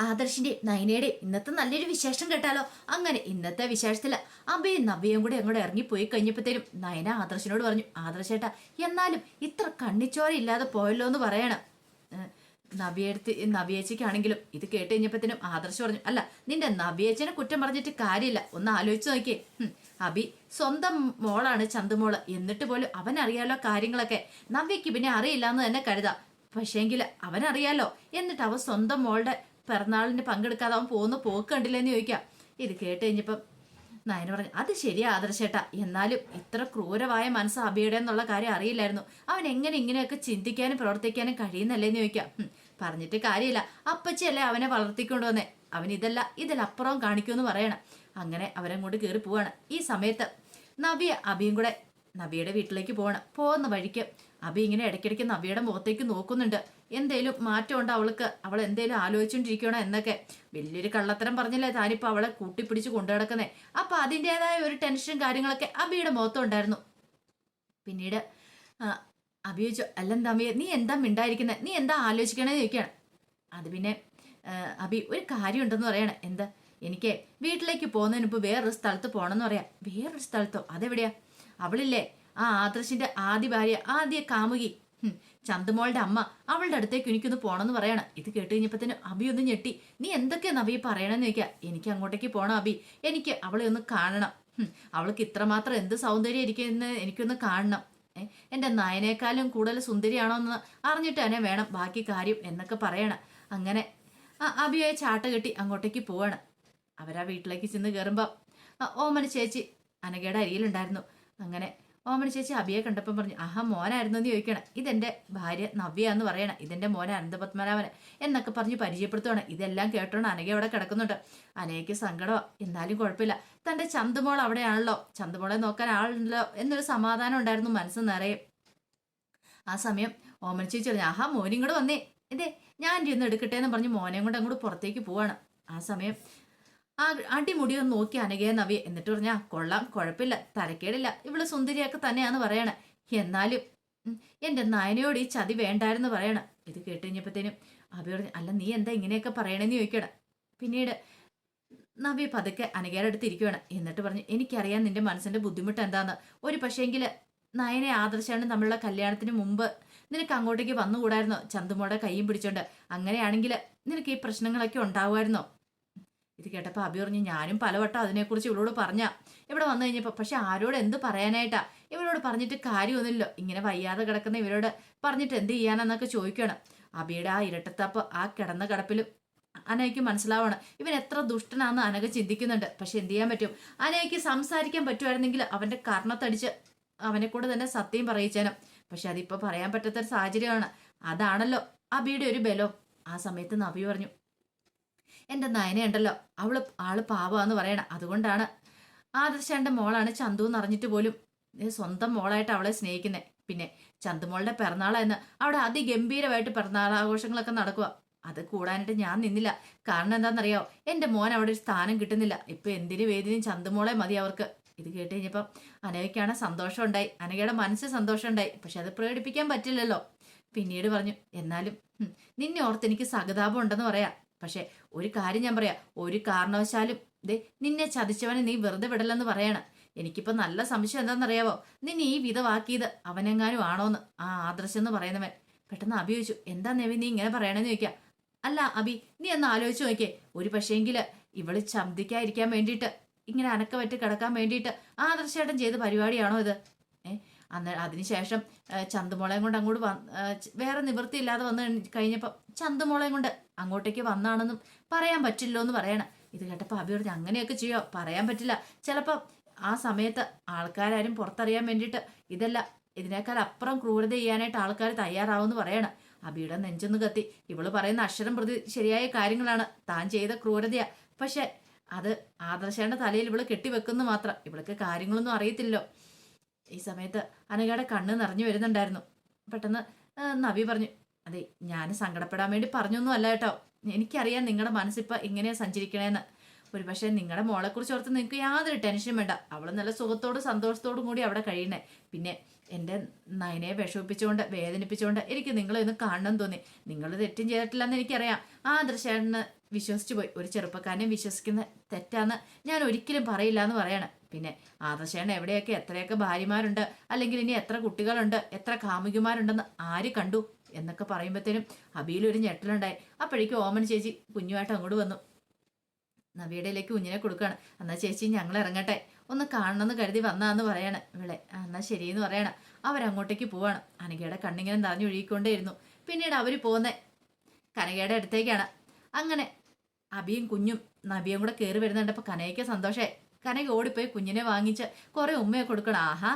ആദർശിന്റെ നയനയുടെ ഇന്നത്തെ നല്ലൊരു വിശേഷം കേട്ടാലോ? അങ്ങനെ ഇന്നത്തെ വിശേഷത്തിൽ അബയും നവ്യയും കൂടെ അങ്ങോട്ട് ഇറങ്ങിപ്പോയി കഴിഞ്ഞപ്പോഴത്തേനും നയന ആദർശിനോട് പറഞ്ഞു ആദർശേട്ടാ എന്നാലും ഇത്ര കണ്ണിച്ചോര ഇല്ലാതെ പോയല്ലോ എന്ന് പറയണം. നബിയെടുത്ത് നബിയേച്ചിക്കാണെങ്കിലും ഇത് കേട്ട് കഴിഞ്ഞപ്പോഴത്തേനും ആദർശ് പറഞ്ഞു അല്ല നിന്റെ നബിയേച്ചനെ കുറ്റം പറഞ്ഞിട്ട് കാര്യമില്ല. ഒന്ന് ആലോചിച്ച് നോക്കിയേ. അബി സ്വന്തം മോളാണ് ചന്തുമോൾ. എന്നിട്ട് പോലും അവൻ അറിയാലോ കാര്യങ്ങളൊക്കെ. നവ്യക്ക് പിന്നെ അറിയില്ല എന്ന് തന്നെ കരുതാം. പക്ഷേങ്കിൽ അവനറിയാലോ. എന്നിട്ട് അവൻ സ്വന്തം മോളുടെ പിറന്നാളിന് പങ്കെടുക്കാതെ അവൻ പോകുന്ന പോക്ക് കണ്ടില്ലെന്ന് ചോദിക്കാം. ഇത് കേട്ട് കഴിഞ്ഞപ്പം നയന പറഞ്ഞു അത് ശരിയാ ആദർശേട്ടാ. എന്നാലും ഇത്ര ക്രൂരമായ മനസ്സ് അബിയുടെ എന്നുള്ള കാര്യം അറിയില്ലായിരുന്നു. അവൻ എങ്ങനെ ഇങ്ങനെയൊക്കെ ചിന്തിക്കാനും പ്രവർത്തിക്കാനും കഴിയുന്നല്ലേന്ന് ചോദിക്കാം. ഹും, പറഞ്ഞിട്ട് കാര്യമില്ല. അപ്പച്ചയല്ലേ അവനെ വളർത്തിക്കൊണ്ടുവന്നേ. അവൻ ഇതല്ല ഇതിലപ്പുറം കാണിക്കുമെന്ന് പറയണം. അങ്ങനെ അവരെ കൊണ്ട് കയറി പോവാണ്. ഈ സമയത്ത് നബിയ അബിയും കൂടെ നബിയുടെ വീട്ടിലേക്ക് പോകണം പോകുന്ന വഴിക്ക് അബി ഇങ്ങനെ ഇടയ്ക്കിടയ്ക്ക് നവിയുടെ മുഖത്തേക്ക് നോക്കുന്നുണ്ട്. എന്തേലും മാറ്റമുണ്ട് അവൾക്ക്? അവൾ എന്തേലും ആലോചിച്ചുകൊണ്ടിരിക്കണോ എന്നൊക്കെ. വലിയൊരു കള്ളത്തരം പറഞ്ഞില്ലേ താനിപ്പോൾ അവളെ കൂട്ടിപ്പിടിച്ച് കൊണ്ടു കിടക്കുന്നേ അപ്പൊ അതിന്റെതായ ഒരു ടെൻഷനും കാര്യങ്ങളൊക്കെ അബിയുടെ മുഖത്തും ഉണ്ടായിരുന്നു. പിന്നീട് അബി ചോദിച്ചു അല്ലെന്താ അബിയെ നീ എന്താ മിണ്ടായിരിക്കുന്നത് നീ എന്താ ആലോചിക്കണേന്ന് ചോദിക്കുകയാണ്. അത് പിന്നെ അബി ഒരു കാര്യം ഉണ്ടെന്ന് പറയണേ. എന്താ? എനിക്ക് വീട്ടിലേക്ക് പോകുന്നതിന് മുമ്പ് വേറൊരു സ്ഥലത്ത് പോകണമെന്ന് പറയാം. വേറൊരു സ്ഥലത്തോ? അതെവിടെയാ? അവളില്ലേ ആ ആദർശിന്റെ ആദ്യ ഭാര്യ ആദ്യ കാമുകി. ചന്തുമോളുടെ അമ്മ അവളുടെ അടുത്തേക്ക് എനിക്കൊന്ന് പോണെന്ന് പറയണം. ഇത് കേട്ട് കഴിഞ്ഞപ്പത്തിന് അബി ഒന്ന് ഞെട്ടി. നീ എന്തൊക്കെയാ അബി പറയണമെന്ന് ചോദിക്കാം. എനിക്ക് അങ്ങോട്ടേക്ക് പോണം അബി എനിക്ക് അവളെ ഒന്ന് കാണണം. അവൾക്ക് ഇത്രമാത്രം എന്ത് സൗന്ദര്യം ഇരിക്കുന്ന എനിക്കൊന്ന് കാണണം. എന്റെ നയനേക്കാളും കൂടുതൽ സുന്ദരിയാണോ എന്ന് അറിഞ്ഞിട്ട് തന്നെ വേണം ബാക്കി കാര്യം എന്നൊക്കെ പറയണം. അങ്ങനെ ആ അബിയെ ചാട്ട കെട്ടി അങ്ങോട്ടേക്ക് പോവാണ്. അവരാ വീട്ടിലേക്ക് ചെന്ന് കയറുമ്പോൾ ഓമന ചേച്ചി അനകയുടെ അരിയിലുണ്ടായിരുന്നു അങ്ങനെ ഓമന ചേച്ചി അബിയെ കണ്ടപ്പം പറഞ്ഞു ആഹാ മോനായിരുന്നു എന്ന് ചോദിക്കണം ഇതെന്റെ ഭാര്യ നവ്യ എന്ന് പറയണം. ഇതെന്റെ മോൻ അനന്തപത്മനാഭന് എന്നൊക്കെ പറഞ്ഞ് പരിചയപ്പെടുത്തുവാണ്. ഇതെല്ലാം കേട്ടോണ്ട് അനഘ അവിടെ കിടക്കുന്നുണ്ട്. അനഘയ്ക്ക് സങ്കടമാ എന്നാലും കുഴപ്പമില്ല. തന്റെ ചന്തുമോൾ അവിടെയാണല്ലോ. ചന്തുമോളെ നോക്കാൻ ആളുണ്ടല്ലോ എന്നൊരു സമാധാനം ഉണ്ടായിരുന്നു മനസ്സ് നിറയെ. ആ സമയം ഓമന ചേച്ചി പറഞ്ഞു ആഹാ മോനും കൂടെ വന്നേ. ഇതേ ഞാൻ ഇരുന്ന് എടുക്കട്ടെ എന്ന് പറഞ്ഞ് മോനെയും കൊണ്ട് അങ്ങോട്ട് പുറത്തേക്ക് പോവാണ്. ആ സമയം ആ അടിമുടി ഒന്ന് നോക്കി അനകയെ നവി. എന്നിട്ട് പറഞ്ഞാ കൊള്ളാം കുഴപ്പമില്ല തരക്കേടില്ല ഇവൾ സുന്ദരിയൊക്കെ തന്നെയാന്ന് പറയണ. എന്നാലും എന്റെ നായനയോട് ഈ ചതി വേണ്ടായിരുന്നു പറയണ. ഇത് കേട്ട് കഴിഞ്ഞപ്പോഴത്തേനും അഭി പറഞ്ഞു അല്ല നീ എന്താ ഇങ്ങനെയൊക്കെ പറയണെന്ന് ചോദിക്കണം പിന്നീട് നവി പതുക്കെ അനകയുടെ അടുത്ത് ഇരിക്കുകയാണ് എന്നിട്ട് പറഞ്ഞു എനിക്കറിയാം നിന്റെ മനസ്സിന്റെ ബുദ്ധിമുട്ട് എന്താന്ന്. ഒരു പക്ഷേങ്കിൽ നയനെ ആദർശാണ് നമ്മളുടെ കല്യാണത്തിന് മുമ്പ് നിനക്ക് അങ്ങോട്ടേക്ക് വന്നുകൂടായിരുന്നോ? ചന്തുമോടെ കൈയും പിടിച്ചോണ്ട്. അങ്ങനെയാണെങ്കിൽ നിനക്ക് ഈ പ്രശ്നങ്ങളൊക്കെ ഉണ്ടാവുമായിരുന്നോ? ഇത് കേട്ടപ്പോൾ അഭി പറഞ്ഞു ഞാനും പലവട്ടം അതിനെക്കുറിച്ച് ഇവളോട് പറഞ്ഞ. ഇവിടെ വന്നു കഴിഞ്ഞപ്പോൾ പക്ഷെ ആരോട് എന്ത് പറയാനായിട്ടാ? ഇവരോട് പറഞ്ഞിട്ട് കാര്യമൊന്നുമില്ലോ. ഇങ്ങനെ വയ്യാതെ കിടക്കുന്ന ഇവരോട് പറഞ്ഞിട്ട് എന്ത് ചെയ്യാനെന്നൊക്കെ ചോദിക്കണം. അബിയുടെ ആ ഇരട്ടത്തപ്പ് ആ കിടന്ന കിടപ്പിലും അനയ്ക്ക് മനസ്സിലാവണം. ഇവൻ എത്ര ദുഷ്ടനാന്ന് അനക ചിന്തിക്കുന്നുണ്ട്. പക്ഷെ എന്ത് ചെയ്യാൻ പറ്റും? അനയ്ക്ക് സംസാരിക്കാൻ പറ്റുമായിരുന്നെങ്കിൽ അവന്റെ കർണത്തടിച്ച് അവനെ കൂടെ തന്നെ സത്യം പറയിച്ചേനും. പക്ഷെ അതിപ്പോൾ പറയാൻ പറ്റാത്തൊരു സാഹചര്യമാണ്. അതാണല്ലോ അബിയുടെ ഒരു ബലം. ആ സമയത്ത് നബി പറഞ്ഞു എന്റെ നയനയുണ്ടല്ലോ അവൾ ആൾ പാവാന്ന് പറയണം അതുകൊണ്ടാണ്. ആദർശന്റെ മോളാണ് ചന്തു എന്ന് അറിഞ്ഞിട്ട് പോലും സ്വന്തം മോളായിട്ട് അവളെ സ്നേഹിക്കുന്നത് പിന്നെ ചന്തുമോളുടെ പിറന്നാളെന്ന് അവിടെ അതിഗംഭീരമായിട്ട് പിറന്നാൾ ആഘോഷങ്ങളൊക്കെ നടക്കുക അത് കൂടാനായിട്ട് ഞാൻ നിന്നില്ല. കാരണം എന്താണെന്നറിയോ? എന്റെ മോൻ അവിടെ ഒരു സ്ഥാനം കിട്ടുന്നില്ല. ഇപ്പൊ എന്തിനു വേദിനും ചന്തുമോളെ മതി അവർക്ക്? ഇത് കേട്ട് കഴിഞ്ഞപ്പം അനഘയ്ക്കാണ് സന്തോഷം ഉണ്ടായി അനഘയുടെ മനസ്സ് സന്തോഷം ഉണ്ടായി പക്ഷെ അത് പ്രകടിപ്പിക്കാൻ പറ്റില്ലല്ലോ. പിന്നീട് പറഞ്ഞു എന്നാലും നിന്നെ ഓർത്ത് എനിക്ക് സഹതാപം ഉണ്ടെന്ന് പറയാം. പക്ഷെ ഒരു കാര്യം ഞാൻ പറയാം. ഒരു കാരണവശാലും ദേ നിന്നെ ചതിച്ചവനെ നീ വെറുതെ വിടലെന്ന് പറയണം. എനിക്കിപ്പോ നല്ല സംശയം എന്താണെന്നറിയാവോ? നിന്നെ ഈ വിധവാക്കിയത് അവനെങ്ങാനും ആണോന്ന്. ആ ആദർശം എന്ന് പറയുന്നവൻ. പെട്ടെന്ന് അഭി ചോദിച്ചു എന്താ നെവി നീ ഇങ്ങനെ പറയണെന്ന് ചോദിക്കാം? അല്ല അഭി നീ ഒന്ന് ആലോചിച്ച് നോക്കിയേ. ഒരു പക്ഷേങ്കിൽ ഇവൾ ശബ്ദിക്കാതിരിക്കാൻ വേണ്ടിയിട്ട് ഇങ്ങനെ അനക്കമറ്റ് കിടക്കാൻ വേണ്ടിയിട്ട് ആദർശേട്ടൻ ചെയ്ത പരിപാടിയാണോ ഇത്? ഏ അന്ന് അതിനുശേഷം ചന്തുമോളയും കൊണ്ട് അങ്ങോട്ട് വേറെ നിവൃത്തിയില്ലാതെ വന്ന് കഴിഞ്ഞപ്പോൾ ചന്തുമോളയും കൊണ്ട് അങ്ങോട്ടേക്ക് വന്നാണെന്നും പറയാൻ പറ്റില്ലോ എന്ന് പറയണം. ഇത് കേട്ടപ്പോൾ അഭി പറഞ്ഞു അങ്ങനെയൊക്കെ ചെയ്യോ? പറയാൻ പറ്റില്ല. ചിലപ്പോൾ ആ സമയത്ത് ആൾക്കാരും പുറത്തറിയാൻ വേണ്ടിയിട്ട് ഇതല്ല. ഇതിനേക്കാൾ അപ്പുറം ക്രൂരത ചെയ്യാനായിട്ട് ആൾക്കാർ തയ്യാറാവുമെന്ന് പറയണം. അബിയുടെ നെഞ്ചൊന്ന് കത്തി. ഇവൾ പറയുന്ന അക്ഷരം പ്രതി ശരിയായ കാര്യങ്ങളാണ്. താൻ ചെയ്ത ക്രൂരതയാ. പക്ഷെ അത് ആദർശയുടെ തലയിൽ ഇവൾ കെട്ടിവെക്കുന്നു മാത്രം. ഇവൾക്ക് കാര്യങ്ങളൊന്നും അറിയത്തില്ലോ ഈ സമയത്ത് അനഘയുടെ കണ്ണ് നിറഞ്ഞു വരുന്നുണ്ടായിരുന്നു. പെട്ടെന്ന് നബി പറഞ്ഞു അതെ ഞാൻ സങ്കടപ്പെടാൻ വേണ്ടി പറഞ്ഞൊന്നും അല്ല കേട്ടോ. എനിക്കറിയാം നിങ്ങളുടെ മനസ്സിപ്പോൾ എങ്ങനെയാണ് സഞ്ചരിക്കണേന്ന്. ഒരു പക്ഷേ നിങ്ങളുടെ മോളെക്കുറിച്ച് ഓർത്ത് നിങ്ങൾക്ക് യാതൊരു ടെൻഷനും വേണ്ട. അവൾ നല്ല സുഖത്തോടും സന്തോഷത്തോടും കൂടി അവിടെ കഴിയണേ. പിന്നെ എന്റെ നയനയെ വിഷമിപ്പിച്ചുകൊണ്ട് വേദനിപ്പിച്ചുകൊണ്ട് എനിക്ക് നിങ്ങളെ ഒന്ന് കാണണം തോന്നി. നിങ്ങൾ തെറ്റും ചെയ്തിട്ടില്ലെന്ന് എനിക്കറിയാം. ആ ദൃശ്യേട്ടന് വിശ്വസിച്ചു പോയി. ഒരു ചെറുപ്പക്കാരനെ വിശ്വസിക്കുന്ന തെറ്റാന്ന് ഞാൻ ഒരിക്കലും പറയില്ല എന്ന് പറയണം. പിന്നെ ആദർശേണ എവിടെയൊക്കെ എത്രയൊക്കെ ഭാര്യമാരുണ്ട് അല്ലെങ്കിൽ ഇനി എത്ര കുട്ടികളുണ്ട് എത്ര കാമുകിമാരുണ്ടെന്ന് ആര് കണ്ടു? എന്നൊക്കെ പറയുമ്പോഴത്തേനും അബിയിലൊരു ഞെട്ടലുണ്ടായി. അപ്പോഴേക്കും ഓമൻ ചേച്ചി കുഞ്ഞുമായിട്ട് അങ്ങോട്ട് വന്നു. നവിയുടെയിലേക്ക് കുഞ്ഞിനെ കൊടുക്കുകയാണ് എന്നാൽ ചേച്ചി ഞങ്ങൾ ഇറങ്ങട്ടെ. ഒന്ന് കാണണമെന്ന് കരുതി വന്നാന്ന് പറയണം ഇവിടെ എന്നാൽ എന്നാ ശരിയെന്ന് പറയണം. അവരങ്ങോട്ടേക്ക് പോവാണ്. അനഘയുടെ കണ്ണിങ്ങനെ നിറഞ്ഞൊഴുകിക്കൊണ്ടേയിരുന്നു പിന്നീട് അവർ പോകുന്ന കനകയുടെ അടുത്തേക്കാണ്. അങ്ങനെ അബിയും കുഞ്ഞും നബിയും കൂടെ കയറി വരുന്നുണ്ട് അപ്പം കനകയ്ക്ക് സന്തോഷമായി കനക ഓടിപ്പോയി കുഞ്ഞിനെ വാങ്ങിച്ച് കുറേ ഉമ്മയെ കൊടുക്കണം. ആഹാ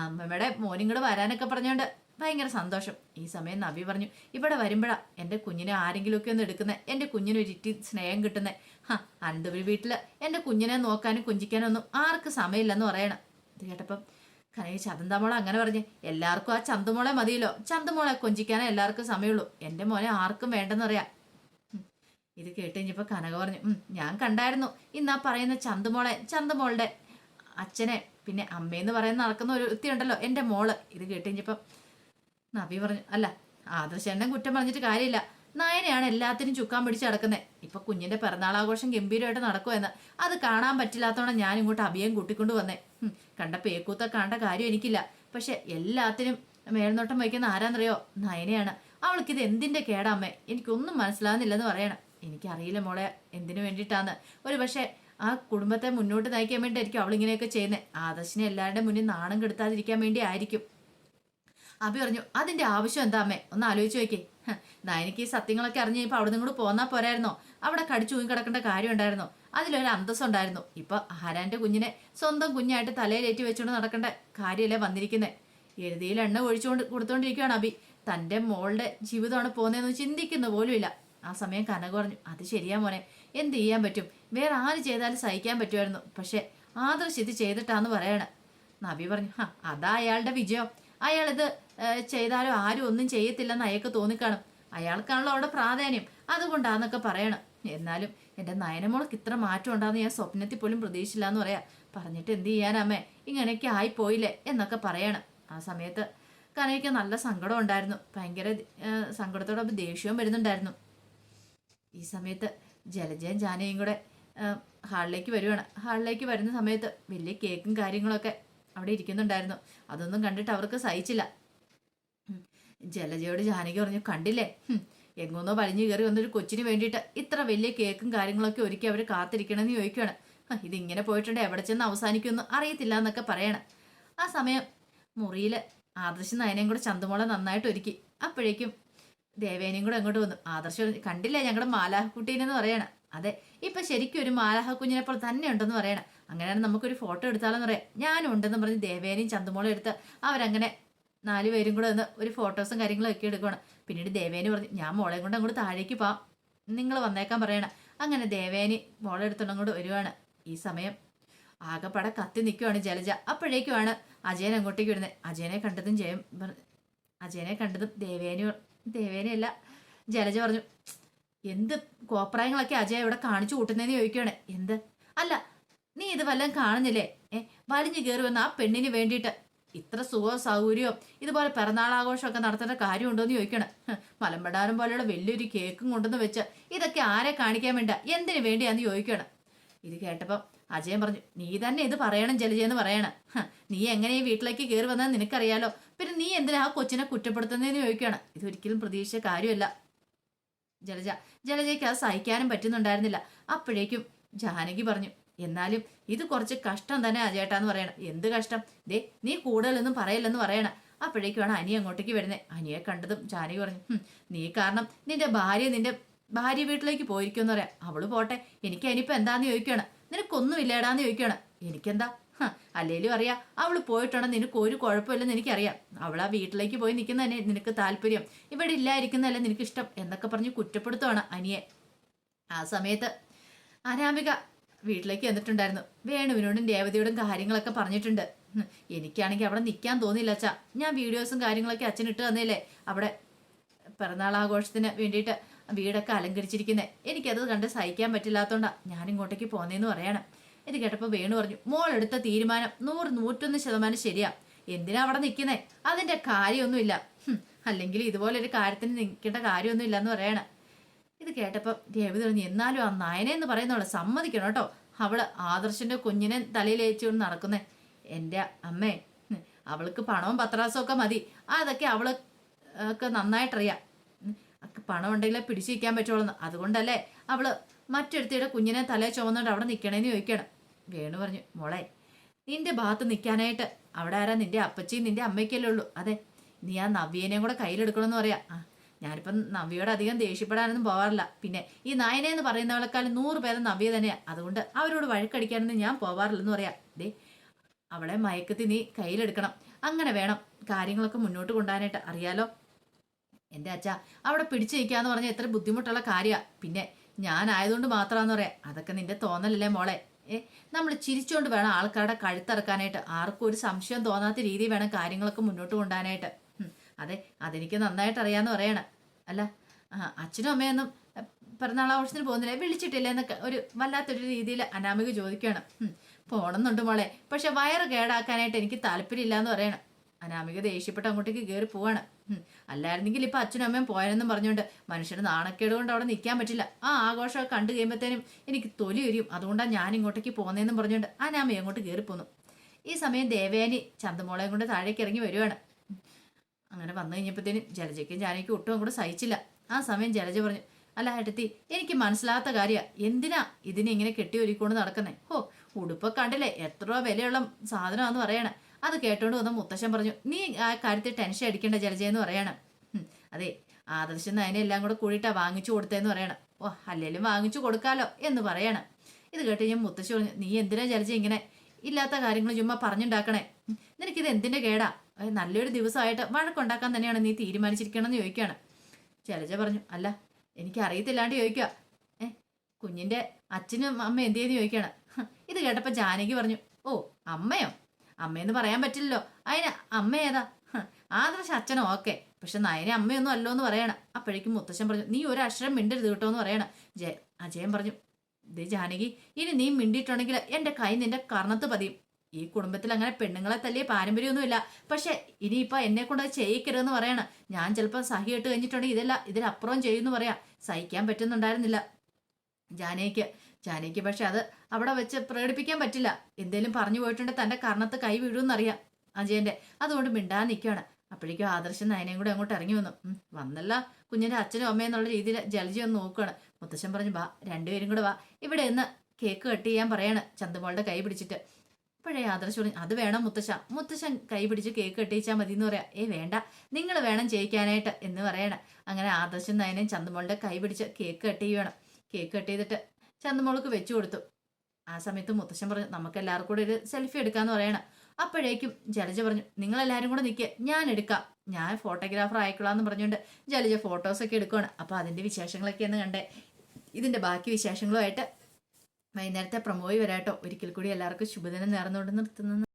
അമ്മയുടെ മോനും കൂടെ വരാനൊക്കെ പറഞ്ഞുകൊണ്ട് ഭയങ്കര സന്തോഷം. ഈ സമയം നബി പറഞ്ഞു ഇവിടെ വരുമ്പോഴാ എന്റെ കുഞ്ഞിനെ ആരെങ്കിലുമൊക്കെ ഒന്ന് എടുക്കുന്നത് എന്റെ കുഞ്ഞിന് ഒരു ഇറ്റി സ്നേഹം കിട്ടുന്നത് ഹാ അനന്തപുരി വീട്ടിൽ എന്റെ കുഞ്ഞിനെ നോക്കാനും കുഞ്ചിക്കാനും ഒന്നും ആർക്ക് സമയമില്ലെന്ന് പറയണം. ഇത് കേട്ടപ്പം കനക ചന്തമോളെ അങ്ങനെ പറഞ്ഞ് എല്ലാവർക്കും ആ ചന്തമോളെ മതിയല്ലോ. ചന്തമോളെ കൊഞ്ചിക്കാനേ എല്ലാവർക്കും സമയമുള്ളൂ. എന്റെ മോനെ ആർക്കും വേണ്ടെന്നറിയാം. ഇത് കേട്ട് കഴിഞ്ഞപ്പോൾ കനക പറഞ്ഞു ഞാൻ കണ്ടായിരുന്നു. ഇന്നാ പറയുന്ന ചന്തമോളെ ചന്തമോളുടെ അച്ഛനെ. പിന്നെ അമ്മയെന്ന് പറയുന്ന നടക്കുന്ന ഒരു ഉണ്ടല്ലോ എന്റെ മോൾ. ഇത് കേട്ട് കഴിഞ്ഞപ്പം നബി പറഞ്ഞു അല്ല ആദർശേണ്ണൻ കുറ്റം പറഞ്ഞിട്ട് കാര്യമില്ല. നയനെയാണ് എല്ലാത്തിനും ചുക്കാൻ പിടിച്ച് നടക്കുന്നത് ഇപ്പൊ കുഞ്ഞിന്റെ പിറന്നാളാഘോഷം ഗംഭീരമായിട്ട് നടക്കുമെന്ന് അത് കാണാൻ പറ്റില്ലാത്തോണം ഞാൻ ഇങ്ങോട്ട് അഭിയം കൂട്ടിക്കൊണ്ട് വന്നേ. കണ്ട പേക്കൂത്ത കാണേണ്ട കാര്യം എനിക്കില്ല. പക്ഷെ എല്ലാത്തിനും മേൽനോട്ടം വയ്ക്കുന്ന ആരാന്നറിയോ? അവൾക്ക് ഇത് എന്തിന്റെ കേടാമ്മേ എനിക്കൊന്നും മനസ്സിലാകുന്നില്ലെന്ന് പറയണം. എനിക്കറിയില്ല മോളെ എന്തിനു വേണ്ടിയിട്ടാന്ന്. ഒരു പക്ഷേ ആ കുടുംബത്തെ മുന്നോട്ട് നയിക്കാൻ വേണ്ടിയായിരിക്കും അവളിങ്ങനെയൊക്കെ ചെയ്യുന്നത് ആദർശിനെ എല്ലാവരുടെ മുന്നിൽ നാണം കെടുത്താതിരിക്കാൻ വേണ്ടി ആയിരിക്കും അഭി പറഞ്ഞു അതിന്റെ ആവശ്യം എന്താ അമ്മേ? ഒന്ന് ആലോചിച്ച് നോക്കേ. നയനിക്ക് ഈ സത്യങ്ങളൊക്കെ അറിഞ്ഞ് ഇപ്പൊ അവിടെ നിങ്ങോട്ട് പോന്നാ പോരായിരുന്നോ? അവിടെ കടിച്ചു കിടക്കേണ്ട കാര്യം ഉണ്ടായിരുന്നോ. അതിലൊരു അന്തസ്സുണ്ടായിരുന്നു ഇപ്പൊ ഹരാന്റെ കുഞ്ഞിനെ സ്വന്തം കുഞ്ഞായിട്ട് തലയിലേറ്റി വെച്ചുകൊണ്ട് നടക്കേണ്ട കാര്യമല്ലേ വന്നിരിക്കുന്നത് എഴുതിയിൽ എണ്ണ ഒഴിച്ചുകൊണ്ട് കൊടുത്തോണ്ടിരിക്കുകയാണ് അബി തന്റെ മോളുടെ ജീവിതമാണ് പോകുന്നതെന്ന് ചിന്തിക്കുന്ന പോലുമില്ല. ആ സമയം കനക പറഞ്ഞു അത് ശരിയാ മോനെ. എന്ത് ചെയ്യാൻ പറ്റും? വേറെ ആര് ചെയ്താലും സഹിക്കാൻ പറ്റുമായിരുന്നു. പക്ഷെ ആദർശ് ഇത് ചെയ്തിട്ടാന്ന് പറയണ. നബി പറഞ്ഞു ഹാ അതാ അയാളുടെ വിജയം. അയാളിത് ചെയ്താലും ആരും ഒന്നും ചെയ്യത്തില്ലെന്ന് അയാൾക്ക് തോന്നിക്കാണും. അയാൾക്കാണല്ലോ അവിടെ പ്രാധാന്യം. അതുകൊണ്ടാന്നൊക്കെ പറയണം. എന്നാലും എന്റെ നയനമോൾക്ക് ഇത്ര മാറ്റം ഉണ്ടാന്ന് ഞാൻ സ്വപ്നത്തിൽ പോലും പ്രതീക്ഷിച്ചില്ല എന്ന് പറയാ. പറഞ്ഞിട്ട് എന്ത് ചെയ്യാനമ്മേ? ഇങ്ങനെയൊക്കെ ആയിപ്പോയില്ലേ? എന്നൊക്കെ പറയണം. ആ സമയത്ത് കനയ്ക്ക് നല്ല സങ്കടം ഉണ്ടായിരുന്നു. ഭയങ്കര സങ്കടത്തോടൊപ്പം ദേഷ്യവും വരുന്നുണ്ടായിരുന്നു. ഈ സമയത്ത് ജലജയും ജാനയും കൂടെ ഹാളിലേക്ക് വരുവാണ്. ഹാളിലേക്ക് വരുന്ന സമയത്ത് വലിയ കേക്കും കാര്യങ്ങളൊക്കെ അവിടെ ഇരിക്കുന്നുണ്ടായിരുന്നു. അതൊന്നും കണ്ടിട്ട് അവർക്ക് സഹിച്ചില്ല. ജലജയോട് ജാനകി പറഞ്ഞു കണ്ടില്ലേ? എങ്ങോന്നോ വലിഞ്ഞു കയറി വന്നൊരു കൊച്ചിന് വേണ്ടിയിട്ട് ഇത്ര വലിയ കേക്കും കാര്യങ്ങളൊക്കെ ഒരുക്കി അവർ കാത്തിരിക്കണമെന്ന് ചോദിക്കുകയാണ് ഇതിങ്ങനെ പോയിട്ടുണ്ട് എവിടെ ചെന്ന് അവസാനിക്കുമെന്ന് അറിയത്തില്ല എന്നൊക്കെ പറയണം. ആ സമയം മുറിയിൽ ആദർശ് നയനയും കൂടെ ചന്തുമോളെ നന്നായിട്ട് ഒരുക്കി. അപ്പോഴേക്കും ദേവേനയും കൂടെ അങ്ങോട്ട് വന്നു. ആദർശ് കണ്ടില്ലേ ഞങ്ങളുടെ മാലാഹക്കുട്ടീനെന്ന് പറയണം? അതെ ഇപ്പൊ ശരിക്കും ഒരു മാലാഹ കുഞ്ഞിനെ പോലെ തന്നെ ഉണ്ടെന്ന് പറയണം. അങ്ങനെയാണ് നമുക്കൊരു ഫോട്ടോ എടുത്താലെന്ന് പറയാം. ഞാനും ഉണ്ടെന്ന് പറഞ്ഞ് ദേവേനയും ചന്തുമോളും എടുത്ത് അവരങ്ങനെ നാലുപേരും കൂടെ ഒന്ന് ഒരു ഫോട്ടോസും കാര്യങ്ങളും ഒക്കെ എടുക്കണം പിന്നീട് ദേവേനി പറഞ്ഞു ഞാൻ മോളെ കൊണ്ട് അങ്ങോട്ട് താഴേക്ക് പോവാം. നിങ്ങൾ വന്നേക്കാൻ പറയണം. അങ്ങനെ ദേവേനി മോളെ എടുത്തോണ്ട് അങ്ങോട്ട് വരുവാണ്. ഈ സമയം ആകെപ്പാടെ കത്തി നിൽക്കുവാണ് ജലജ. അപ്പോഴേക്കുമാണ് അജയൻ അങ്ങോട്ടേക്ക് വരുന്നത്. അജയനെ കണ്ടതും ജയം അജയനെ കണ്ടതും ദേവേനി ദേവേനയല്ല ജലജ പറഞ്ഞു എന്ത് കോപ്രായങ്ങളൊക്കെ അജയ ഇവിടെ കാണിച്ചു കൂട്ടുന്നതെന്ന് ചോദിക്കുകയാണ്. എന്ത്? അല്ല നീ ഇത് വല്ലതും കാണുന്നില്ലേ? ഏ വലിഞ്ഞു കയറി വന്ന ആ പെണ്ണിന് വേണ്ടിയിട്ട്. ഇത്ര സുഖവും സൗകര്യവും ഇതുപോലെ പിറന്നാളാഘോഷമൊക്കെ നടത്തേണ്ട കാര്യമുണ്ടോയെന്ന് ചോദിക്കണം മലമ്പടാരം പോലെയുള്ള വലിയൊരു കേക്കും കൊണ്ടുവന്ന് വെച്ച് ഇതൊക്കെ ആരെ കാണിക്കാൻ വേണ്ട എന്തിനു വേണ്ടിയാന്ന് ചോദിക്കണം ഇത് കേട്ടപ്പം അജയൻ പറഞ്ഞു നീ തന്നെ ഇത് പറയണം ജലജയെന്ന് പറയണം. നീ എങ്ങനെ ഈ വീട്ടിലേക്ക് കയറി വന്നാൽ നിനക്കറിയാലോ. പിന്നെ നീ എന്തിനാ ആ കൊച്ചിനെ കുറ്റപ്പെടുത്തുന്നതെന്ന് ചോദിക്കുകയാണ്. ഇതൊരിക്കലും പ്രതീക്ഷിച്ച കാര്യമല്ല. ജലജ ജലജയ്ക്ക് അത് സഹിക്കാനും പറ്റുന്നുണ്ടായിരുന്നില്ല. അപ്പോഴേക്കും ജാനകി പറഞ്ഞു എന്നാലും ഇത് കുറച്ച് കഷ്ടം തന്നെ അജേട്ടാന്ന് പറയണം. എന്ത് കഷ്ടം? ദേ നീ കൂടുതലൊന്നും പറയില്ലെന്ന് പറയണം. അപ്പോഴേക്കുമാണ് അനി അങ്ങോട്ടേക്ക് വരുന്നത് അനിയെ കണ്ടതും ജാനകി പറഞ്ഞു നീ കാരണം നിന്റെ ഭാര്യ നിന്റെ ഭാര്യ വീട്ടിലേക്ക് പോയിരിക്കുമെന്ന് പറയാം. അവൾ പോട്ടെ. എനിക്ക് അതിനിപ്പോ എന്താന്ന് ചോദിക്കുകയാണ് നിനക്കൊന്നും ഇല്ലേടാന്ന് ചോദിക്കുകയാണ് എനിക്കെന്താ? അല്ലേലും അറിയാം. അവൾ പോയിട്ടുണ്ടെന്ന് നിനക്ക് ഒരു കുഴപ്പമില്ലെന്ന് എനിക്കറിയാം. അവൾ ആ വീട്ടിലേക്ക് പോയി നിൽക്കുന്ന തന്നെ നിനക്ക് താല്പര്യം. ഇവിടെ ഇല്ലായിരിക്കുന്നതല്ല നിനക്ക് ഇഷ്ടം എന്നൊക്കെ പറഞ്ഞ് കുറ്റപ്പെടുത്തുവാണ് അനിയെ ആ സമയത്ത് അനാമിക വീട്ടിലേക്ക് വന്നിട്ടുണ്ടായിരുന്നു. വേണുവിനോടും രേവതിയോടും കാര്യങ്ങളൊക്കെ പറഞ്ഞിട്ടുണ്ട്. എനിക്കാണെങ്കിൽ അവിടെ നിൽക്കാൻ തോന്നിയില്ല അച്ഛാ. ഞാൻ വീഡിയോസും കാര്യങ്ങളൊക്കെ അച്ഛൻ ഇട്ട് തന്നില്ലേ. അവിടെ പിറന്നാൾ ആഘോഷത്തിന് വേണ്ടിയിട്ട് വീടൊക്കെ അലങ്കരിച്ചിരിക്കുന്നത് എനിക്കത് കണ്ട് സഹിക്കാൻ പറ്റില്ലാത്തതുകൊണ്ടാണ് ഞാൻ ഇങ്ങോട്ടേക്ക് പോന്നേന്ന് പറയണം. ഇത് കേട്ടപ്പോൾ വേണു പറഞ്ഞു മോൾ എടുത്ത തീരുമാനം നൂറ് നൂറ്റൊന്ന് ശതമാനം ശരിയാ. എന്തിനാ അവിടെ നിൽക്കുന്നേ അതിന്റെ കാര്യമൊന്നുമില്ല. അല്ലെങ്കിൽ ഇതുപോലെ ഒരു കാര്യത്തിന് നിൽക്കേണ്ട കാര്യമൊന്നുമില്ല എന്ന് പറയണ. ഇത് കേട്ടപ്പോൾ രേവതി പറഞ്ഞു എന്നാലും ആ നയനെ എന്ന് പറയുന്നവളെ സമ്മതിക്കണം കേട്ടോ. അവൾ ആദർശന്റെ കുഞ്ഞിനെ തലയിൽ ഏച്ചുകൊണ്ട് നടക്കുന്നേ. എന്റെ അമ്മേ അവൾക്ക് പണവും പത്രാസവും ഒക്കെ മതി. അതൊക്കെ അവൾ ഒക്കെ നന്നായിട്ടറിയാം പണം ഉണ്ടെങ്കിലേ പിടിച്ചിരിക്കാൻ പറ്റുള്ളൂ അതുകൊണ്ടല്ലേ അവൾ മറ്റൊരുത്തിയുടെ കുഞ്ഞിനെ തലേ ചുമന്നുകൊണ്ട് അവിടെ നിൽക്കണേന്ന് ചോദിക്കണം. വേണു പറഞ്ഞു മോളെ നിന്റെ ഭാഗത്ത് നിൽക്കാനായിട്ട് അവിടെ ആരാ നിന്റെ അപ്പച്ചിയും നിന്റെ അമ്മയ്ക്കല്ലേ ഉള്ളൂ. അതെ നീ ആ നവ്യേനെയും കൂടെ കയ്യിലെടുക്കണമെന്ന് പറയാ. ആ ഞാനിപ്പം നവ്യയോട് അധികം ദേഷ്യപ്പെടാനൊന്നും പോവാറില്ല. പിന്നെ ഈ നായനെ എന്ന് പറയുന്നവളെക്കാളും നൂറ് പേരെ നവ്യ തന്നെയാണ് അതുകൊണ്ട് അവരോട് വഴക്കടിക്കാനൊന്നും ഞാൻ പോവാറില്ലെന്ന് പറയാം. ദേ അവളെ മയക്കത്തി നീ കയ്യിലെടുക്കണം. അങ്ങനെ വേണം കാര്യങ്ങളൊക്കെ മുന്നോട്ട് കൊണ്ടുപോകാനായിട്ട്. അറിയാലോ? എന്റെ അച്ഛ അവിടെ പിടിച്ചു നിൽക്കാന്ന് പറഞ്ഞാൽ എത്ര ബുദ്ധിമുട്ടുള്ള കാര്യമാണ് പിന്നെ ഞാനായതുകൊണ്ട് മാത്രമാണെന്ന് പറയാം. അതൊക്കെ നിന്റെ തോന്നലല്ലേ മോളെ? ഏ നമ്മൾ ചിരിച്ചുകൊണ്ട് വേണം ആൾക്കാരുടെ കഴുത്തിറക്കാനായിട്ട്. ആർക്കും ഒരു സംശയം തോന്നാത്ത രീതി വേണം കാര്യങ്ങളൊക്കെ മുന്നോട്ട് കൊണ്ടുപോകാനായിട്ട്. അതെ അതെനിക്ക് നന്നായിട്ട് അറിയാമെന്ന് പറയണം. അല്ല അച്ഛനും അമ്മയൊന്നും ആഘോഷത്തിന് പോകുന്നില്ല? വിളിച്ചിട്ടില്ല എന്നൊക്കെ ഒരു വല്ലാത്തൊരു രീതിയിൽ അനാമിക ചോദിക്കണം. പോണമെന്നുണ്ട് മോളെ. പക്ഷെ വയറ് കേടാക്കാനായിട്ട് എനിക്ക് താല്പര്യമില്ല എന്ന് പറയണം. അനാമിക ദേഷ്യപ്പെട്ട് അങ്ങോട്ടേക്ക് കയറി പോവാണ്. അല്ലായിരുന്നെങ്കിൽ ഇപ്പൊ അച്ഛനും അമ്മയും പോയെന്നും പറഞ്ഞുകൊണ്ട് മനുഷ്യന് നാണക്കേട് കൊണ്ട് അവിടെ നിൽക്കാൻ പറ്റില്ല. ആ ആഘോഷമൊക്കെ കണ്ടു കഴിയുമ്പോഴത്തേനും എനിക്ക് തൊലി വരും അതുകൊണ്ടാണ് ഞാൻ ഇങ്ങോട്ടേക്ക് പോകുന്നതെന്നും പറഞ്ഞുകൊണ്ട് ആ ഞാൻ അങ്ങോട്ട് കയറി പോന്നു. ഈ സമയം ദേവേനി ചന്തമോളെയും കൊണ്ട് താഴേക്ക് ഇറങ്ങി വരുവാണ്. അങ്ങനെ വന്നു കഴിഞ്ഞപ്പോഴത്തേനും ജലജയ്ക്കും ജാനയ്ക്കും ഒട്ടും അങ്ങോട്ട് സഹിച്ചില്ല. ആ സമയം ജലജ പറഞ്ഞു അല്ല ഏട്ടത്തി എനിക്ക് മനസ്സിലാത്ത കാര്യമാണ് എന്തിനാ ഇതിനെ ഇങ്ങനെ കെട്ടി ഒരുക്കൊണ്ട് നടക്കുന്നത് ഓ ഉടുപ്പൊക്കെ കണ്ടില്ലേ? എത്ര വിലയുള്ള സാധനമാണെന്ന് പറയണേ. അത് കേട്ടോണ്ട് വന്ന മുത്തശ്ശൻ പറഞ്ഞു നീ ആ കാര്യത്തിൽ ടെൻഷൻ അടിക്കേണ്ട ജലജയെന്ന് പറയണം. അതെ ആദർശം അതിനെ എല്ലാം കൂടെ കൂടിയിട്ടാ വാങ്ങിച്ചു കൊടുത്തേന്ന് പറയണം. ഓ അല്ലേലും വാങ്ങിച്ചു കൊടുക്കാലോ എന്ന് പറയണം. ഇത് കേട്ട് ഞാൻ മുത്തശ്ശി പറഞ്ഞു നീ എന്തിനാ ജലജ ഇങ്ങനെ ഇല്ലാത്ത കാര്യങ്ങൾ ചുമ്മാ പറഞ്ഞുണ്ടാക്കണേ? നിനക്കിത് എന്തിന്റെ കേടാ? നല്ലൊരു ദിവസമായിട്ട് വഴക്കുണ്ടാക്കാൻ തന്നെയാണ് നീ തീരുമാനിച്ചിരിക്കണമെന്ന് ചോദിക്കുകയാണ് ജലജ പറഞ്ഞു അല്ല എനിക്ക് അറിയത്തില്ലാണ്ട് ചോദിക്കുക ഏ കുഞ്ഞിന്റെ അച്ഛനും അമ്മ എന്ത് ചെയ്യുന്നു ചോദിക്കുകയാണ് ഇത് കേട്ടപ്പോൾ ജാനകി പറഞ്ഞു ഓ അമ്മയോ? അമ്മയെന്ന് പറയാൻ പറ്റില്ലല്ലോ. അതിന് അമ്മ ഏതാ? ആദർശ അച്ഛനോ? ഓക്കെ. പക്ഷെ നയനെ അമ്മയൊന്നും അല്ലോ എന്ന് പറയണം. അപ്പോഴേക്കും മുത്തശ്ശൻ പറഞ്ഞു നീ ഒരു അക്ഷരം മിണ്ടരുത് കേട്ടോ എന്ന് പറയണം. ജയ അജയൻ പറഞ്ഞു ദേ ജാനകി ഇനി നീ മിണ്ടിയിട്ടുണ്ടെങ്കിൽ എന്റെ കൈ നിന്റെ കർണത്ത് പതിയും. ഈ കുടുംബത്തിൽ അങ്ങനെ പെണ്ണുങ്ങളെ തല്ലിയ പാരമ്പര്യമൊന്നുമില്ല. പക്ഷെ ഇനിയിപ്പോൾ എന്നെ കൊണ്ട് അത് ചെയ്യിക്കരുതെന്ന് പറയണം. ഞാൻ ചിലപ്പോൾ സഹിയിട്ട് കഴിഞ്ഞിട്ടുണ്ടെങ്കിൽ ഇതല്ല ഇതിലപ്പുറം ചെയ്യുമെന്ന് പറയാം. സഹിക്കാൻ പറ്റുന്നുണ്ടായിരുന്നില്ല. ജാനയ്ക്ക് ജാനയ്ക്ക് പക്ഷെ അത് അവിടെ വെച്ച് പ്രകടിപ്പിക്കാൻ പറ്റില്ല. എന്തേലും പറഞ്ഞു പോയിട്ടുണ്ട് തന്റെ കർണത്ത് കൈ വീഴുമെന്നറിയാം അജയന്റെ അതുകൊണ്ട് മിണ്ടാൻ നിൽക്കുകയാണ്. അപ്പോഴേക്കും ആദർശം നയനയും കൂടെ അങ്ങോട്ട് ഇറങ്ങി വന്നു. വന്നല്ല കുഞ്ഞിന്റെ അച്ഛനും അമ്മയും എന്നുള്ള രീതിയിൽ ജലജി ഒന്ന് നോക്കുകയാണ്. മുത്തശ്ശൻ പറഞ്ഞു വാ രണ്ടുപേരും കൂടെ വാ. ഇവിടെ നിന്ന് കേക്ക് കട്ട് ചെയ്യാൻ പറയാണ് ചന്തുമോളുടെ കൈ പിടിച്ചിട്ട്. അപ്പോഴേ ആദർശ് പറഞ്ഞു അത് വേണം മുത്തശ്ശ. മുത്തശ്ശൻ കൈ പിടിച്ച് കേക്ക് കെട്ടിച്ചാൽ മതി എന്ന് പറയാം. ഏ വേണ്ട. നിങ്ങൾ വേണം ചെയ്യിക്കാനായിട്ട് എന്ന് പറയണം. അങ്ങനെ ആദർശൻ നയനയും ചന്തുമോളുടെ കൈ പിടിച്ച് കേക്ക് കട്ട് ചെയ്യണം കേക്ക് കട്ട് ചെയ്തിട്ട് ചന്തുമോൾക്ക് വെച്ചു കൊടുത്തു. ആ സമയത്ത് മുത്തശ്ശൻ പറഞ്ഞു നമുക്ക് എല്ലാവർക്കും കൂടെ ഒരു സെൽഫി എടുക്കാന്ന് പറയണം. അപ്പോഴേക്കും ജലജ പറഞ്ഞു നിങ്ങൾ എല്ലാവരും കൂടെ നിൽക്കുക ഞാൻ എടുക്കാം. ഞാൻ ഫോട്ടോഗ്രാഫർ ആയിക്കൊള്ളാന്ന് പറഞ്ഞുകൊണ്ട് ജലജ ഫോട്ടോസൊക്കെ എടുക്കുകയാണ് അപ്പോൾ വിശേഷങ്ങളൊക്കെ എന്ന് കണ്ടേ. ഇതിന്റെ ബാക്കി വിശേഷങ്ങളുമായിട്ട് വൈകുന്നേരത്തെ പ്രമോയി വരാട്ടോ. ഒരിക്കൽ കൂടി എല്ലാവർക്കും ശുഭദിനം നേർന്നുകൊണ്ട് നിർത്തുന്നു.